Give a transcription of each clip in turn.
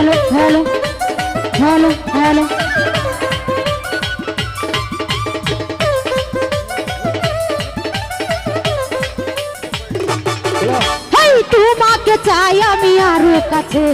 Hello hello hello hello তোমাকে চাই আমি আরও কাছে।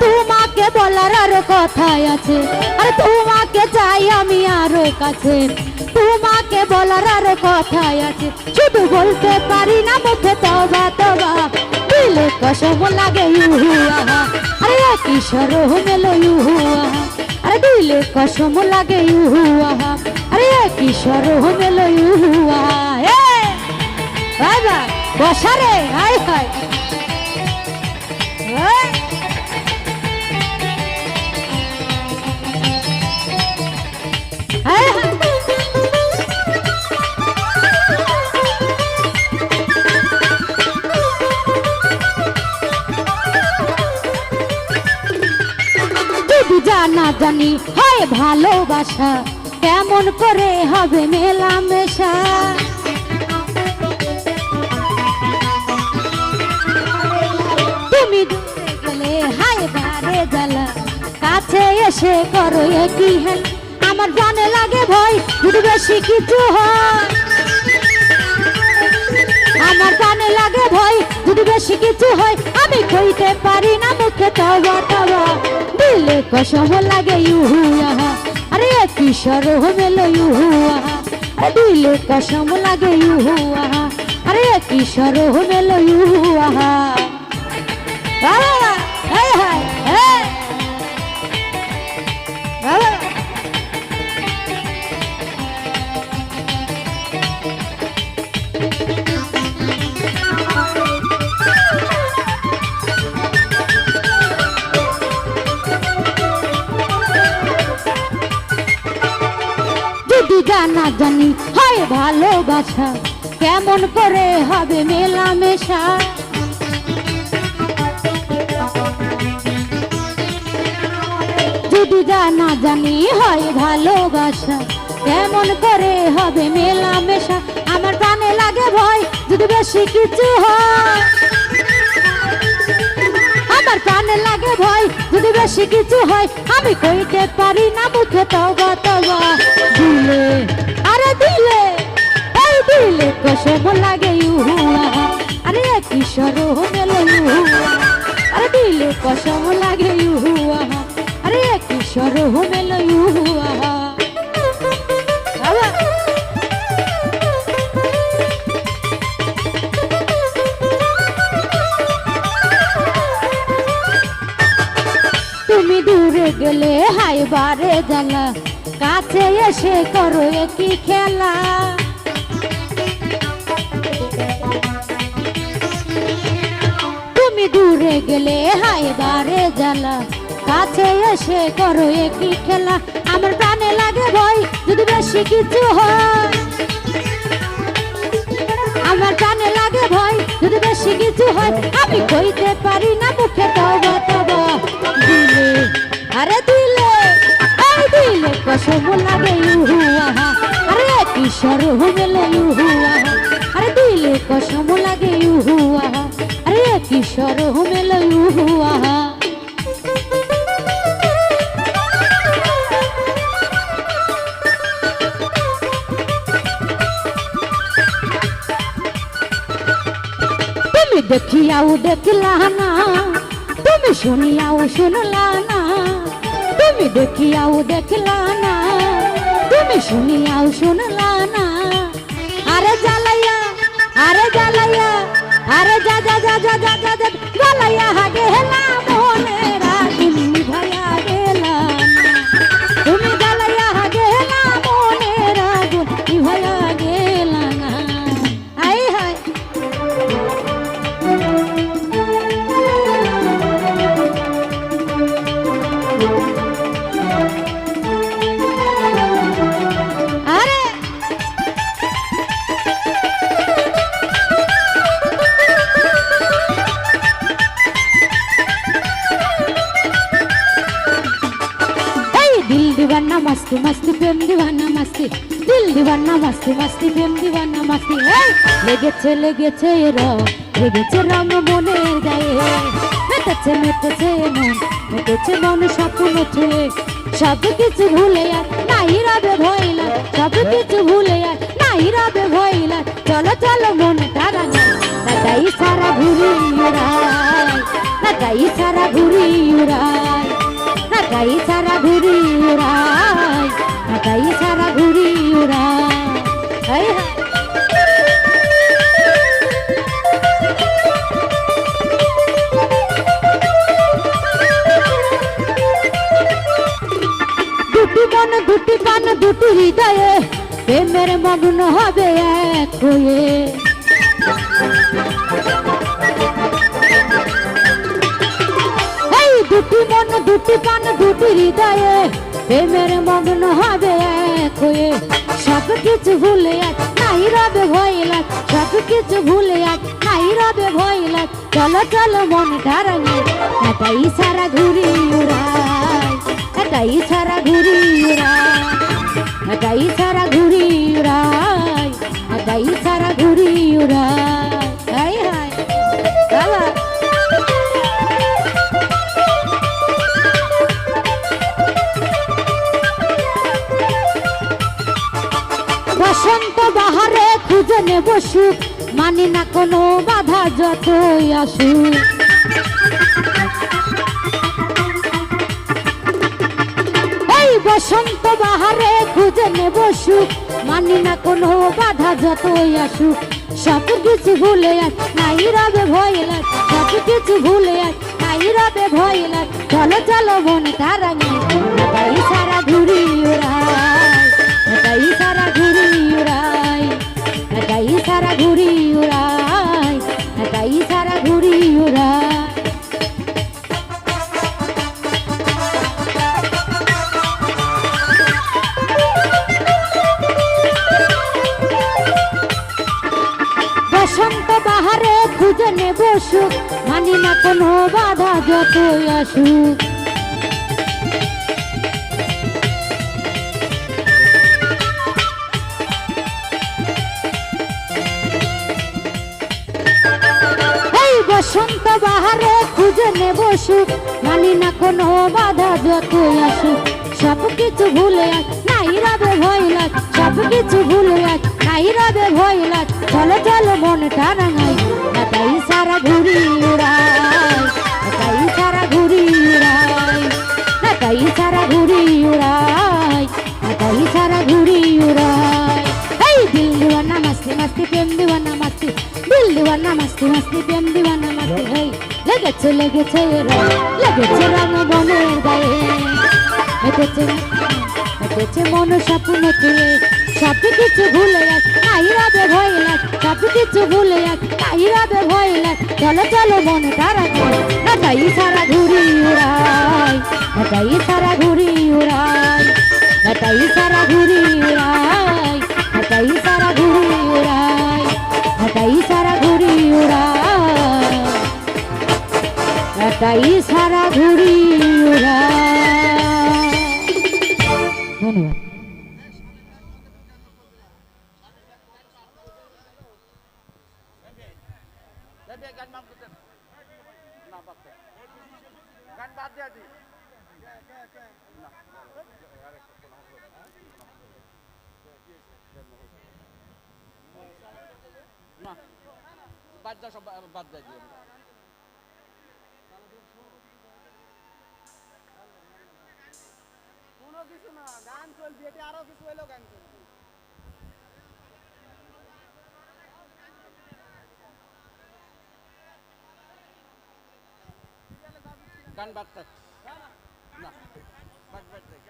তোমাকে বলার আরও কথাই আছে। আরে, তোমাকে চাই আমি আরও কাছে। তোমাকে বলার আরও কথাই আছে। শুধু বলতে পারি না, মুখে তবা তবা। দিলে কসম লাগে ইহু আহা আরে কিশোর মেলো ইহু আহা আরে দিলে কসম লাগে ইহু আহা আরে কিশোর মেলো ইহু আহা এ বাবা বসারে হাই হাই এই। হাই হাই। যদি জানা, হয় ভালোবাসা, কেমন করে হবে মেলামেশা? তুমি গেলে, হায় বারে জ্বালা, কাছে এসে করো একই হেল। আমার জানে লাগে ভয় যদি বেশি কিছু হয়। আমার কানে লাগে ভয় যদি বেশি কিছু হয়। আমি কইতে পারি না মুখে তবা তবা দিলে কসম লাগে ইহু আহা আরে কিশোর মেলো ইহু আহা দিলে কসম লাগে ইহু আহা আরে কিশোর মেলো ইহু আহা জানা জানি, হয় ভালোবাসা। কেমন করে হবে মেলামেশা? যদি জানা জানি, হয় ভালোবাসা। কেমন করে হবে মেলামেশা? আমার প্রাণে লাগে ভয়, যদি বেশি কিছু হয়। লাগে ভয়, যদি বেশি কিছু হয়, আমি কইতে পারি না মুখে তবা তবা দিলে, আরে দিলে, এই দিলে কসম লাগে আহা আরে কিশোর মেলো আহা। আরে দিলে কসম লাগে আহা আরে কিশোর মেলো ইহু গেলে হাই বারে জ্বালা কাছে এসে করো একই খেলা। তুমি দূরে গেলে হাই বারে জ্বালা কাছে এসে করো একই খেলা। আমার প্রাণে লাগে ভয়, যদি বেশি কিছু হয়। আমার কানে লাগে ভয়, যদি বেশি কিছু হয়। আমি কইতে পারি না মুখে তবা তবা দিলে আরে দিলে, এই দিলে কসম লাগে ইহু আহা আরে কিশোর হুমেলে ইহু আহা আরে দিলে কসম লাগে ইহু আহা আরে কিশোর হুমেলে ইহু আহা তুমি দেখিয়াও দেখলা না তুমি শুনিয়াও শুনলা না তুমি দেখিয়াও দেখলা না তুমি শুনিয়াও শুনলা না আরে জ্বালাইয়া আরে জ্বালাইয়া আরে যা যা যা যা যা যা জ্বালাইয়া হাগে হেলা মনে মস্ত প্রেম দিবানা মস্ত মাস্তি দিল দিবানা মাস্তি মাস্তি প্রেম দিবানা মাস্তি লেগেছে লেগেছে এরা লেগেছে রাম মনের গায়ে মেতেছে মেতেছে মন মেতেছে মন স্বপ্ন ছুঁয়ে সব কিছু ভুলে আর নাই রবে ভইলা সব কিছু ভুলে আর নাই রবে ভইলা চলো চলো মন তারা নাগাই সারা ঘুরি উড়াই নাগাই সারা ঘুরি উড়াই নাগাই সারা ঘুরি উড়াই নাগাই সারা ঘুরি উড়াই হাই হাই দুটি মন দুটি কান দুটি হৃদয়ে প্রেমের মগ্ন হবে এক হয়ে দুটি মন দুটি কান দুটি হৃদয়ে। প্রেমের মগ্ন হবে এক হয়ে। সব কিছু ভুলে এক নাই রবে ভয়লাক সব কিছু ভুলে এক নাই রবে ভয়লাক চলো চলো, মন ধারণে, এটাই সারা ঘুরি উড়াই। এটাই সারা ঘুরি উড়াই। এটাই সারা ঘুরি উড়াই। এটাই সারা ঘুরি উড়াই। যতই আসুক। এই বসন্ত বাহারে খুঁজে নেব সুখ। মানি না কোনো বাধা যতই আসুক। সব কিছু ভুলে আস নাই রবে ভয় লাগ। সব কিছু ভুলে আস নাই রবে ভয় লাগ। চলো চলো মন তারাঙে তাই সারা ঘুরি উড়াই। সারা ঘুরি উড়াই সারা ঘুরি উড়াই। উড়াই বসন্ত বাহারে খুঁজে নেব সুখ মানি না কোনো বাধা যতই আসুক। বসন্ত বাহারে খুঁজে নেব সুখ, মানি না কোনো বাধা যতই আসুক। সব কিছু ভুলে আস নাই রবে ভয় লাগ। সব কিছু ভুলে আস নাই রবে ভয় লাগ। চলো চলো, মনটা টানাঙাই লেগেছে লেগেছে লেগেছে রঙ বনের গায়ে। মেতেছে মেতেছে মন স্বপ্ন তুলে সব কিছু ভুলে যাক নাই রবে ভয় লাগ, সব কিছু ভুলে যাক নাই রবে ভয় লাগ। চলো চলো মন তারা নাটাই সারা ঘুরি উড়াই নাটাই সারা ঘুরি উড়াই নাটাই সারা ঘুরি উড়াই নাটাই সারা ঘুরি ঘুরি ধন্যবাদ। বাদ দাও সব বাদ দিয়ে কোনো কিছু না গান চলবে এটা আরও কিছু হইলেও গান চলবে গান বাদ থাক না বাদ বাদ থাক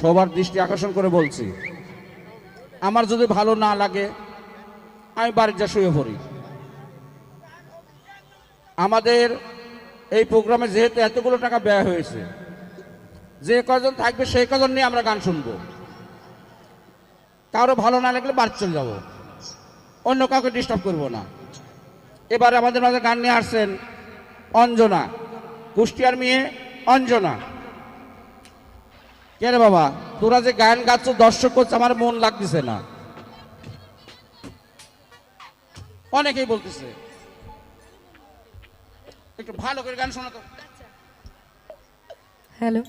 সবার দৃষ্টি আকর্ষণ করে বলছি। আমার যদি ভালো না লাগে, আমি বাড়ির যা শুয়ে পড়ি। আমাদের এই প্রোগ্রামে যেহেতু এতগুলো টাকা ব্যয় হয়েছে, যে কজন থাকবে সেই কজন নিয়ে আমরা গান শুনব। কারও ভালো না লাগলে বাড়ি চলে যাব। অন্য কাউকে ডিস্টার্ব করব না। এবারে আমাদের মাঝে গান নিয়ে আসছেন অঞ্জনা। কুষ্টিয়ার মেয়ে অঞ্জনা। কে রে বাবা? তোরা যে গায়ন গাচ্ছ, দর্শক করছে আমার মন লাগতেছে না। অনেকেই বলতেছে। একটু ভালো করে গান শোনা তো হ্যালো।